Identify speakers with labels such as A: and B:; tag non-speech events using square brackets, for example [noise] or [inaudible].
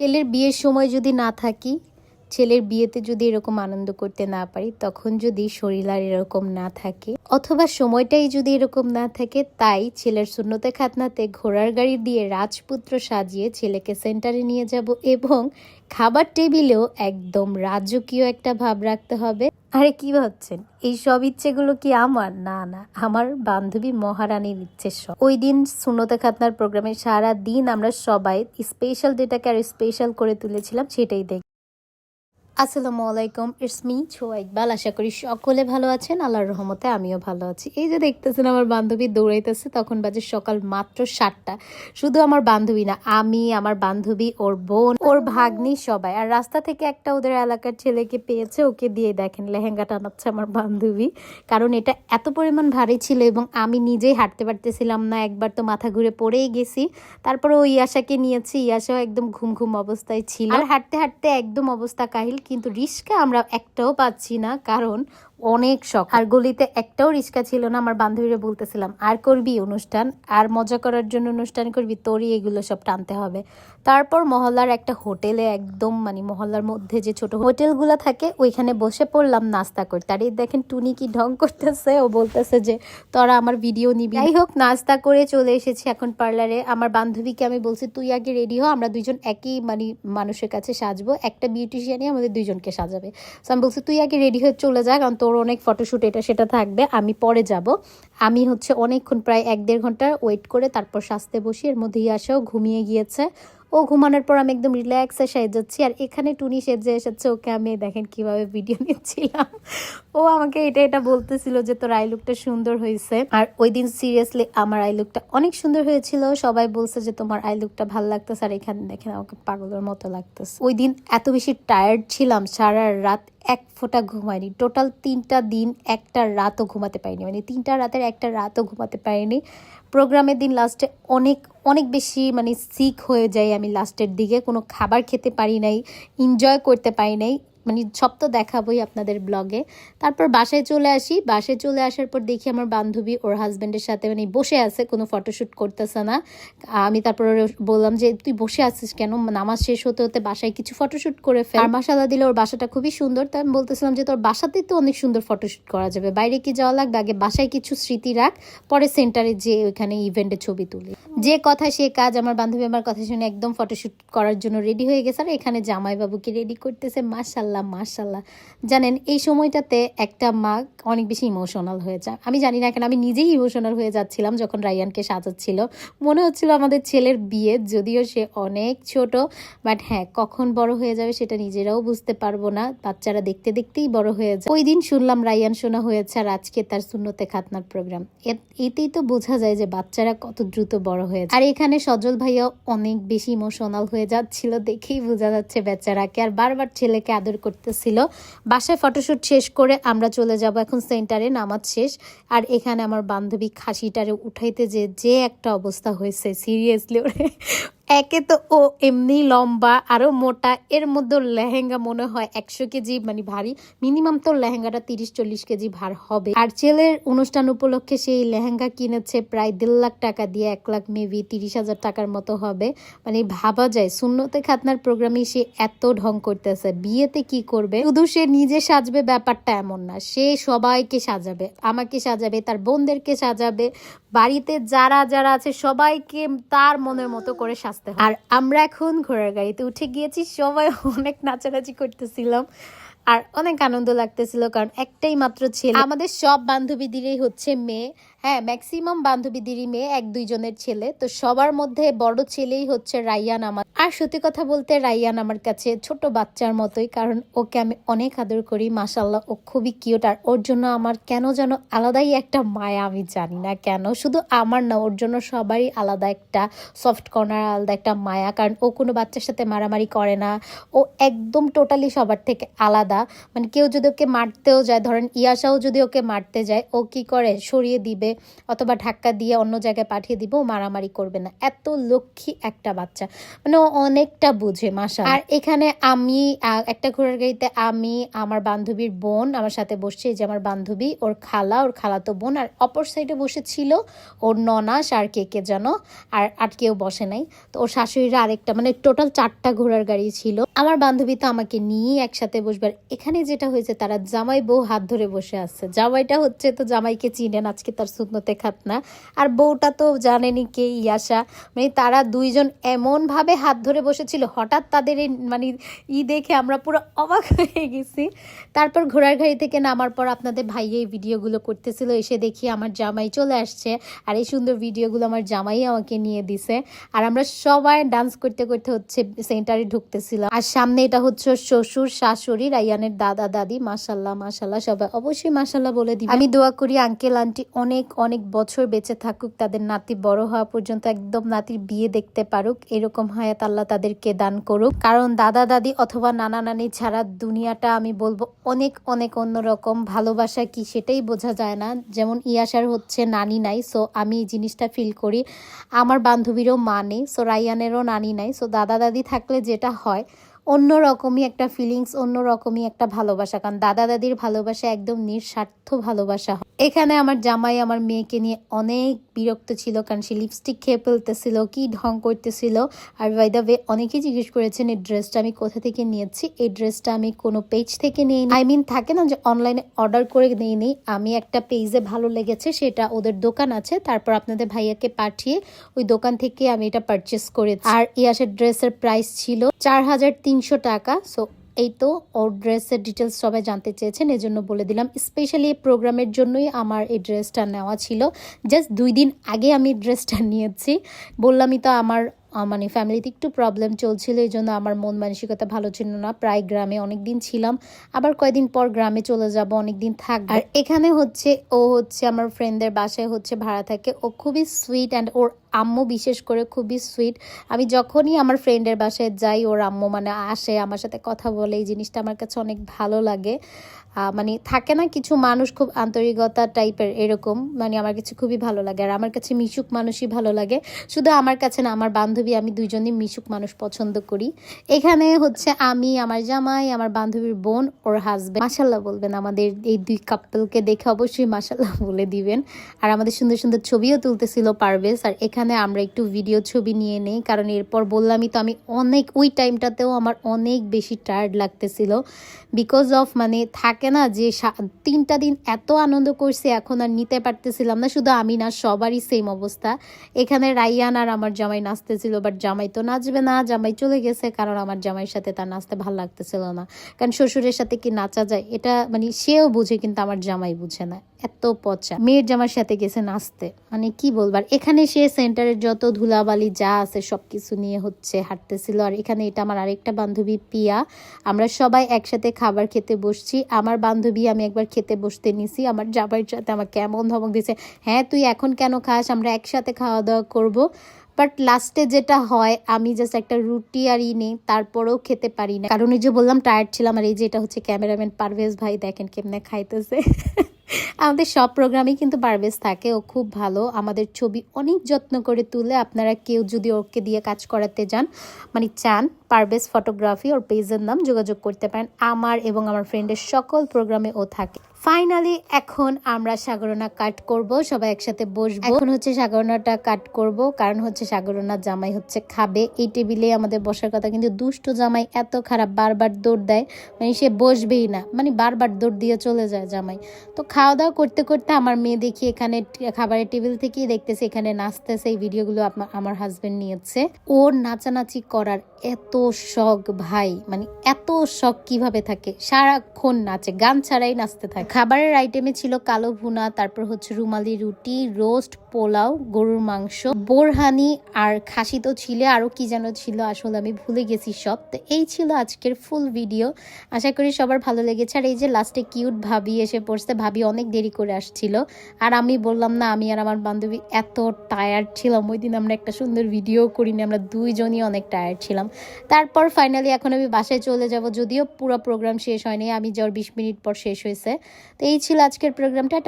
A: ছেলের বিয়ের সময় যদি না থাকি, ছেলের বিয়েতে যদি এরকম আনন্দ করতে না পারি, তখন যদি শরীর আর এরকম না থাকে, অথবা সময়টাই যদি এরকম না থাকে, তাই ছেলের শূন্যতে খাতনাতে ঘোড়ার গাড়ি দিয়ে রাজপুত্র সাজিয়ে ছেলেকে সেন্টারে নিয়ে যাব এবং খাবার টেবিলেও একদম রাজকীয় একটা ভাব রাখতে হবে। আরে কি ভাবছেন? এই সব ইচ্ছেগুলো কি আমার? না না, আমার বান্ধবী মহারানীর ইচ্ছে সব। ওই দিন সুনতা খাতনার প্রোগ্রামে সারা দিন আমরা সবাই স্পেশাল ডেটাকে আর স্পেশাল করে তুলেছিলাম সেটাই দেখ আসসালামু আলাইকুম ইটস মি ছো ইকবাল। আশা করি সকলে ভালো আছেন, আল্লাহর রহমতে আমিও ভালো আছি। এই যে দেখতেছেন, আমার বান্ধবী দৌড়াইতেছে, তখন বাজে সকাল মাত্র সাতটা। শুধু আমার বান্ধবী না, আমি, আমার বান্ধবী, ওর বোন, ওর ভাগ্নি সবাই। আর রাস্তা থেকে একটা ওদের এলাকার ছেলেকে পেয়েছে, ওকে দিয়ে দেখেন, লেহেঙ্গা টানাচ্ছে আমার বান্ধবী। কারণ এটা এত পরিমাণ ভারী ছিল এবং আমি নিজেই হাঁটতে পারতেছিলাম না, একবার তো মাথা ঘুরে পড়েই গেছি। তারপরে ওই ইয়াশাকে নিয়েছি, ইয়াশাও একদম ঘুম ঘুম অবস্থায় ছিল। আর হাঁটতে হাঁটতে একদম অবস্থা কাহিল কিন্তু রিস্কা আমরা একটাও পাচ্ছি না কারণ অনেক শখ। আর গলিতে একটাও রিস্কা ছিল না, আমার বান্ধবীরা বলতেছিলাম, আর করবি অনুষ্ঠান? আর মজা করার জন্য অনুষ্ঠান করবি? তোরই এগুলো সব টানতে হবে। তারপর মহল্লার একটা হোটেলে একদম মানে মহল্লার মধ্যে যে ছোট হোটেলগুলো থাকে, ওইখানে বসে পড়লাম নাস্তা করতে। আর দেখেন টুনি কি ঢং করতেছে, ও বলতেছে যে, তোরা আমার ভিডিও নিবি। যাই হোক, নাস্তা করে চলে এসেছি এখন পার্লারে। আমার বান্ধবীকে আমি বলছি, তুই আগে রেডি হ, আমরা দুইজন একই মানে মানুষের কাছে সাজবো। একটা বিউটিশিয়ানই আমাদের দুইজনকে সাজাবে। তো আমি বলছি, তুই আগে রেডি হয়ে চলে যা, কারণ তোর অনেক ফটোশ্যুট এটা সেটা থাকবে, আমি পরে যাব। আমি হচ্ছে অনেকক্ষণ, প্রায় এক দেড় ঘণ্টা ওয়েট করে তারপর সাজতে বসি, এর মধ্যেই আসাও ঘুমিয়ে গিয়েছে। ও ঘুমানোর পর আমি একদম রিল্যাক্সে সেজাচ্ছি আর এখানে টুনি সেজে এসেছে, ওকে আমি দেখেন কীভাবে ভিডিও [laughs] নিচ্ছিলাম। ও আমাকে এটা এটা বলতেছিল যে, তোর আই লুকটা সুন্দর হয়েছে। আর ওই দিন সিরিয়াসলি আমার আই লুকটা অনেক সুন্দর হয়েছিল। সবাই বলছে যে, তোমার আই লুকটা ভালো লাগতেছে। আর এখানে দেখেন আমাকে পাগলের মতো লাগতেছে। ওই দিন এত বেশি টায়ার্ড ছিলাম, সারা রাত এক ফোঁটা ঘুমাইনি টোটাল তিনটা দিন একটা রাতও ঘুমাতে পারিনি। মানে তিনটা রাতের একটা রাতও ঘুমাতে পারিনি। প্রোগ্রামের দিন লাস্টে অনেক অনেক বেশি মানে সিক হয়ে যায় আমি লাস্টের দিকে। কোনো খাবার খেতে পারি নাই এনজয় করতে পারি নাই। মানে সব তো দেখাবোই আপনাদের ব্লগে তারপর বাসায় চলে আসি। বাসায় চলে আসার পর দেখি আমার বান্ধবী ওর হাজব্যান্ডের সাথে মানে বসে আছে, কোনো ফটোশ্যুট করতেছে না। আমি তারপর বললাম যে, তুই বসে আছিস কেন? নামাজ শেষ হতে হতে বাসায় কিছু ফটোশ্যুট করে ফেল। মাসালা দিলে ওর বাসাটা খুবই সুন্দর। তাই আমি বলতেছিলাম যে, তোর বাসাতেই তো অনেক সুন্দর ফটোশ্যুট করা যাবে। বাইরে কি যাওয়া লাগবে? আগে বাসায় কিছু স্মৃতি রাখ, পরে সেন্টারে যে ওইখানে ইভেন্টে ছবি তুলি। যে কথা, সে কাজ, আমার বান্ধবী আমার কথা শুনে একদম ফটোশ্যুট করার জন্য রেডি হয়ে গেছে। আর এখানে জামাইবাবুকে রেডি করতেছে মাশাল্লাহ মাশাল্লাহ। জানেন, এই সময়টাতে একটা মা অনেক বেশি ইমোশনাল হয়ে যায়। আমি জানি না কেন, আমি নিজেই ইমোশনাল হয়ে যাচ্ছিলাম যখন রায়ানকে সাজাচ্ছিল। মনে হচ্ছিল আমাদের ছেলের বিয়ে, যদিও সে অনেক ছোট বাট হ্যাঁ কখন বড় হয়ে যাবে সেটা নিজেরাও বুঝতে পারব না। বাচ্চারা দেখতে দেখতেই বড় হয়ে যায়। ওই দিন শুনলাম রায়ান শোনা হয়েছে আর আজকে তার শূন্যতে খাতনার প্রোগ্রাম এতেই তো বোঝা যায় যে বাচ্চারা কত দ্রুত বড় হয়ে আর এখানে সজল ভাইয়া অনেক বেশি ইমোশনাল হয়ে যাচ্ছিল দেখেই বোঝা যাচ্ছে বেচারাকে। আর বারবার ছেলেকে আদর করতেছিল। বাসায় ফটোশ্যুট শেষ করে আমরা চলে যাব, এখন সেন্টারে নামাজ শেষ। আর এখানে আমার বান্ধবী খাসিটারে উঠাইতে যে যে একটা অবস্থা হয়েছে সিরিয়াসলি ওরে। একে তো ও এমনি লম্বা আরও মোটা, এর মধ্যে লেহেঙ্গা মনে হয় একশো কেজি মানে ভারী। মিনিমাম তো লেহেঙ্গাটা তিরিশ চল্লিশ কেজি ভার হবে। আর ছেলের অনুষ্ঠান উপলক্ষে সেই লেহেঙ্গা কিনেছে প্রায় দেড় লাখ টাকা দিয়ে, এক লাখ মেবি তিরিশ হাজার টাকার মতো হবে। মানে ভাবা যায় শূন্যতে খাতনার প্রোগ্রামে সে এত ঢং করতেছে, বিয়েতে কি করবে? শুধু সে নিজে সাজবে ব্যাপারটা এমন না, সে সবাইকে সাজাবে, আমাকে সাজাবে, তার বোনদেরকে সাজাবে বাড়িতে যারা যারা আছে, সবাইকে তার মনের মতো করে সাজতে আর আমরা এখন ঘোড়ার গাড়িতে উঠে গিয়েছি, সবাই অনেক নাচানাচি করতেছিলাম আর অনেক আনন্দ লাগতেছিল, কারণ একটাই মাত্র ছেলে। আমাদের সব বান্ধবীদেরই হচ্ছে মেয়ে। হ্যাঁ ম্যাক্সিমাম বান্ধবী বান্ধবীদেরই মেয়ে এক দুইজনের ছেলে। তো সবার মধ্যে বড় ছেলেই হচ্ছে রাইয়ান আমার। আর সত্যি কথা বলতে রাইয়ান আমার কাছে ছোট বাচ্চার মতোই, কারণ ওকে আমি অনেক আদর করি মাসাল্লাহ ও খুবই কিউট আর ওর জন্য আমার কেন যেন আলাদাই একটা মায়া আমি জানি না কেন। শুধু আমার না, ওর জন্য সবারই আলাদা একটা সফট কর্নার আলাদা একটা মায়া। কারণ ও কোনো বাচ্চার সাথে মারামারি করে না। ও একদম টোটালি সবার থেকে আলাদা। মানে কেউ যদি ওকে মারতেও যায়, ধরেন ইয়াসাও যদি ওকে মারতে যায়, ও কি করে? সরিয়ে দিবে। অথবা ধাক্কা দিয়ে অন্য জায়গায় পাঠিয়ে দিব মারামারি করবে না। এত লক্ষ্মী একটা বাচ্চা। মানে অনেকটা বুঝে মাসা আর এখানে আমি একটা ঘোড়ার গাড়িতে আমি, আমার বান্ধবীর বোন আমার সাথে বসছে যে আমার বান্ধবী, ওর খালা, ওর খালাতো বোন, আর অপর সাইডে বসেছিল ওর ননাস আর কে কে যেন, আর আর কেউ বসে নাই। তো ওর শাশুড়িরা আরেকটা মানে টোটাল চারটা ঘোড়ার গাড়ি ছিল। আমার বান্ধবী তো আমাকে নিয়ে একসাথে বসবে, আর এখানে যেটা হয়েছে, তারা জামাই বউ হাত ধরে বসে আছে। জামাইটা হচ্ছে তো জামাইকে চিনেন আজকে তার সুন্নতে খাত না। আর বউটা তো জানেনি কে ইয়াসা মানে তারা দুইজন এমন ভাবে হাত ধরে বসেছিল, হঠাৎ তাদের এই মানে ই দেখে আমরা পুরো অবাক হয়ে গেছি। তারপর ঘোড়ার গাড়ি থেকে নামার পর আপনাদের ভাই এই ভিডিওগুলো করতেছিল, এসে দেখি আমার জামাই চলে আসছে আর এই সুন্দর ভিডিওগুলো আমার জামাই আমাকে নিয়ে দিছে। আর আমরা সবাই ডান্স করতে করতে হচ্ছে সেন্টারে ঢুকতেছিলাম। আর সামনে এটা হচ্ছে শ্বশুর, শাশুড়ি, রাইয়ানের দাদা, দাদি মাসাল্লাহ মাসাল্লাহ সবাই অবশ্যই মাসাল্লাহ বলে দিই আমি দোয়া করি আঙ্কেল আন্টি অনেক অনেক বছর বেঁচে থাকুক, তাদের নাতি বড় হওয়া পর্যন্ত একদম নাতির বিয়ে দেখতে পারুক, এরকম হায়াত আল্লাহ তাদেরকে দান করুক। কারণ দাদা, দাদি অথবা নানা, নানি ছাড়া দুনিয়াটা আমি বলব অনেক অনেক অন্যরকম। ভালোবাসা কি সেটাই বোঝা যায় না। যেমন ইয়াসার হচ্ছে নানি নাই সো আমি এই জিনিসটা ফিল করি। আমার বান্ধবীরও মা নেই সো রাইয়ানেরও নানি নাই সো দাদা, দাদি থাকলে যেটা হয় অন্য রকমই একটা ফিলিংস অন্য রকমই একটা ভালোবাসা। কারণ দাদা দাদির ভালোবাসা একদম নিঃস্বার্থ ভালোবাসা হয়। এখানে আমার জামাই আমার মেয়েকে নিয়ে অনেক বিরক্ত ছিল, কারণ সে লিপস্টিক খেয়ে ফেলতেছিল, কি ঢং করতেছিল। আর বাই দ্য ওয়ে অনেকেই জিজ্ঞেস করেছেন, এই ড্রেসটা আমি কোথা থেকে নিয়েছি? এই ড্রেসটা আমি কোনো পেজ থেকে নিয়ে আই মিন থাকে না যে অনলাইনে অর্ডার করে নিই আমি একটা পেজে ভালো লেগেছে, সেটা ওদের দোকান আছে। তারপর আপনাদের ভাইয়াকে পাঠিয়ে ওই দোকান থেকে আমি এটা পারচেস করেছি। আর ইয়াসের ড্রেসের প্রাইস ছিল চার হাজার তিন তিনশো টাকা। সো এই তো ওর ড্রেসের ডিটেলস সবাই জানতে চেয়েছেন, এজন্য বলে দিলাম স্পেশালি এই প্রোগ্রামের জন্যই আমার এই ড্রেসটা নেওয়া ছিল। জাস্ট দুই দিন আগে আমি ড্রেসটা নিয়েছি। বললামই তো আমার মানে ফ্যামিলিতে একটু প্রবলেম চলছিল, এই জন্য আমার মন মানসিকতা ভালো ছিল না। প্রায় গ্রামে অনেক দিন ছিলাম, আবার কয়েকদিন পর গ্রামে চলে যাব অনেক দিন থাক আর এখানে হচ্ছে, ও হচ্ছে আমার ফ্রেন্ডদের বাসায় হচ্ছে ভাড়া থাকে। ও খুবই সুইট অ্যান্ড ওর আম্মু বিশেষ করে খুবই সুইট আমি যখনই আমার ফ্রেন্ডের বাসায় যাই, ওর আম্মু মানে আসে, আমার সাথে কথা বলে, এই জিনিসটা আমার কাছে অনেক ভালো লাগে। মানে থাকে না কিছু মানুষ খুব আন্তরিকতা টাইপের এরকম মানে আমার কাছে খুবই ভালো লাগে। আর আমার কাছে মিশুক মানুষই ভালো লাগে। শুধু আমার কাছে না, আমার বান্ধবী, আমি দুজনই মিশুক মানুষ পছন্দ করি। এখানে হচ্ছে আমি, আমার জামাই, আমার বান্ধবীর বোন, ওর হাজবেন্ড মাসাল্লাহ বলবেন আমাদের এই দুই কাপলকে দেখে অবশ্যই মাসাল্লাহ বলে দিবেন। আর আমাদের সুন্দর সুন্দর ছবিও তুলতেছিল পারভেজ। আর এখানে আমরা একটু ভিডিও ছবি নিয়ে নেই, কারণ এরপর বললামই তো আমি অনেক, ওই টাইমটাতেও আমার অনেক বেশি টায়ার্ড লাগতেছিল। বিকজ অফ মানে থাকে না যে তিনটা দিন এত আনন্দ করছি, এখন আর নিতে পারতেছিলাম না। শুধু আমি না, সবারই সেম অবস্থা। এখানে রাইয়ান আর আমার জামাই নাচতেছিল বাট জামাই তো নাচবে না, জামাই চলে গেছে, কারণ আমার জামাইয়ের সাথে তার নাচতে ভালো লাগতেছিল না। কারণ শ্বশুরের সাথে কি নাচা যায়, এটা মানে সেও বুঝে, কিন্তু আমার জামাই বুঝে না। এত পচা। মেয়ের জামার সাথে গেছে নাচতে। মানে কি বলবার এখানে সে সেন্টারের যত ধুলাবালি যা আছে সবকিছু নিয়ে হচ্ছে হাঁটতেছিল। আর এখানে এটা আমার আরেকটা বান্ধবী পিয়া। আমরা সবাই একসাথে খাবার খেতে বসছি। আমার বান্ধবী, আমি একবার খেতে বসতে নিছি। আমার জামাইয়ের সাথে আমাকে কেমন ধমক দিছে হ্যাঁ তুই এখন কেন খাস? আমরা একসাথে খাওয়া দাওয়া করব। বাট লাস্টে যেটা হয়, আমি জাস্ট একটা রুটি আর ই নেই। তারপরেও খেতে পারি না। কারণ এই যে বললাম টায়ার্ড ছিলাম। আর এই যে এটা হচ্ছে ক্যামেরাম্যান পারভেজ ভাই, দেখেন কেমনে খাইতেছে। [laughs] আমাদের সব প্রোগ্রামেই কিন্তু পারভেজ থাকে, ও খুব ভালো। আমাদের ছবি অনেক যত্ন করে তুলে আপনারা কেউ যদি ওকে দিয়ে কাজ করাতে যান মানে চান পারভেজ ফটোগ্রাফি ওর পেজের নাম যোগাযোগ করতে পারেন। আমার এবং আমার ফ্রেন্ডের সকল প্রোগ্রামে ও থাকে। ফাইনালি এখন আমরা সাগরনা কাট করব, সবাই একসাথে বসবো। এখন হচ্ছে সাগরনাটা কাট করব, কারণ হচ্ছে সাগরনা জামাই হচ্ছে খাবে। এই টেবিলে আমাদের বসার কথা কিন্তু দুষ্ট জামাই এত খারাপ, বারবার দৌড় দেয়। মানে সে বসবেই না মানে বারবার দৌড় দিয়ে চলে যায় জামাই। তো খাওয়া দাওয়া করতে করতে আমার মেয়ে দেখি এখানে খাবারের টেবিল থেকেই দেখতেছে, এখানে নাচতেছে, এই ভিডিওগুলো আমার হাজবেন্ড নিয়েছে। ওর নাচানাচি করার এত শখ ভাই মানে এত শখ কীভাবে থাকে? সারাক্ষণ নাচে, গান ছাড়াই নাচতে থাকে। খাবারের আইটেমে ছিল কালো ভুনা, তারপর হচ্ছে রুমালি রুটি রোস্ট পোলাও, গরুর মাংস, বোরহানি আর খাসি তো ছিল আরও কি যেন ছিল, আসলে আমি ভুলে গেছি সব। তো এই ছিল আজকের ফুল ভিডিও আশা করি সবার ভালো লেগেছে। আর এই যে লাস্টে কিউট ভাবি এসে পড়ছে, ভাবি অনেক দেরি করে আসছিল। আর আমি বললাম, না, আমি আর আমার বান্ধবী এত টায়ার্ড ছিলাম। ওই দিন আমরা একটা সুন্দর ভিডিও করিনি, আমরা দুইজনই অনেক টায়ার্ড ছিলাম। তারপর ফাইনালি এখন আমি বাসায় চলে যাব। যদিও পুরো প্রোগ্রাম শেষ হয়নি, আমি যাওয়ার বিশ মিনিট পর শেষ হয়েছে। তো এই ছিল আজকের প্রোগ্রামটা